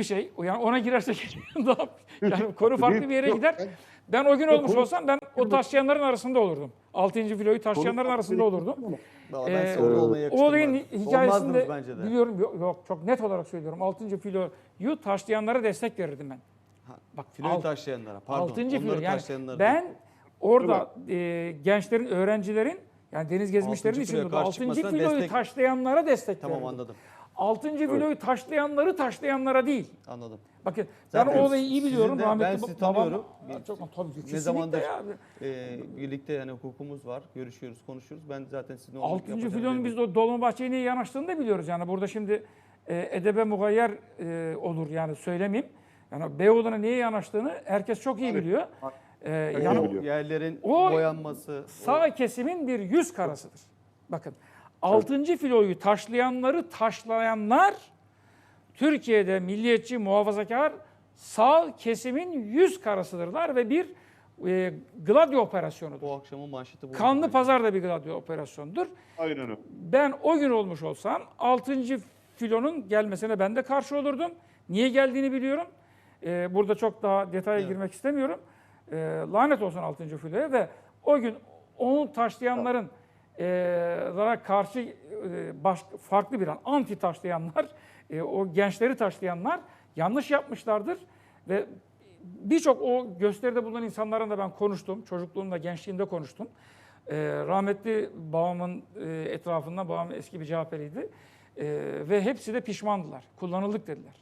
bir şey. Yani ona girersek daha yani konu farklı bir yere gider. Ben o gün olmuş olsam ben o taşlayanların arasında olurdum. 6. filoyu taşlayanların arasında olurdum. Valla ben Ee, olmaya o olayın yakıştırmam. hikayesini de Olmazdınız bence de. biliyorum. Yok, yok, çok net olarak söylüyorum. 6. filoyu taşlayanlara destek verirdim ben. Ha, Bak Filoyu alt- taşlayanlara pardon. Altıncı filo yani ben orada e, gençlerin, öğrencilerin yani deniz gezmişlerin Altıncı karşı 6. çıkmasına filoyu destek- taşlayanlara destek Tamam verirdim. anladım. 6. filoyu taşlayanları taşlayanlara değil. Anladım. Bakın Zaten ben o olayı iyi biliyorum. de- Rahmetli ben sizi tanıyorum. Çok tabii ki. Ne zamandır e, birlikte yani hukukumuz var. Görüşüyoruz, konuşuyoruz. Ben zaten sizin olmak Altıncı filonun biz o Dolmabahçe'ye niye yanaştığını da biliyoruz. Yani burada şimdi e, edebe mugayyer e, olur yani söylemeyeyim. Yani Beyoğlu'na niye yanaştığını herkes çok iyi biliyor. E, yani biliyor. yerlerin O boyanması. sağ kesimin bir yüz karasıdır. Bakın altıncı filoyu taşlayanları taşlayanlar Türkiye'de milliyetçi muhafazakar sağ kesimin yüz karasıdırlar ve bir e, gladio operasyonudur. o akşamın manşeti bu. Kanlı Pazar da bir gladio operasyonudur. Aynen öyle. Ben o gün olmuş olsam 6. filonun gelmesine ben de karşı olurdum. Niye geldiğini biliyorum. Ee, burada çok daha detaya Evet. girmek istemiyorum. Ee, lanet olsun 6. filoya ve o gün onu taşlayanların e, lara karşı e, baş, farklı bir an anti taşlayanlar, e, o gençleri taşlayanlar yanlış yapmışlardır ve birçok o gösteride bulunan insanların da ben konuştum. Çocukluğumda, gençliğimde konuştum. Ee, rahmetli babamın e, etrafından, babam eski bir CHP'liydi. Ee, ve hepsi de pişmandılar. Kullanıldık dediler.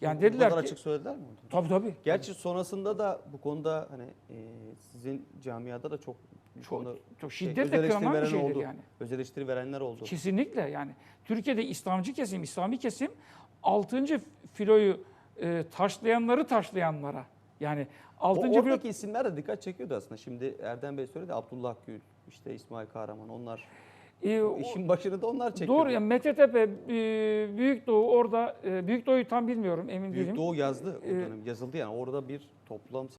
Yani dediler ki... açık söylediler mi? Tabii tabii. Gerçi sonrasında da bu konuda hani e, sizin camiada da çok Çok- çok şey, şiddetle eleştiri kınanan bir şeydir oldu. yani. Öz eleştiri verenler oldu. Kesinlikle yani. Türkiye'de İslamcı kesim, İslami kesim 6. filoyu e, taşlayanları taşlayanlara yani O 6. filo oradaki isimler de dikkat çekiyordu aslında. Şimdi Erdem Bey söyledi Abdullah Gül, işte İsmail Kahraman onlar e, o- işin başını da onlar çekiyor. Doğru ya Metetepe, e, Büyük Doğu orada, e, Büyük Doğu'yu tam bilmiyorum emin Büyük değilim. Doğu yazdı o Ee, dönem yazıldı yani orada bir toplam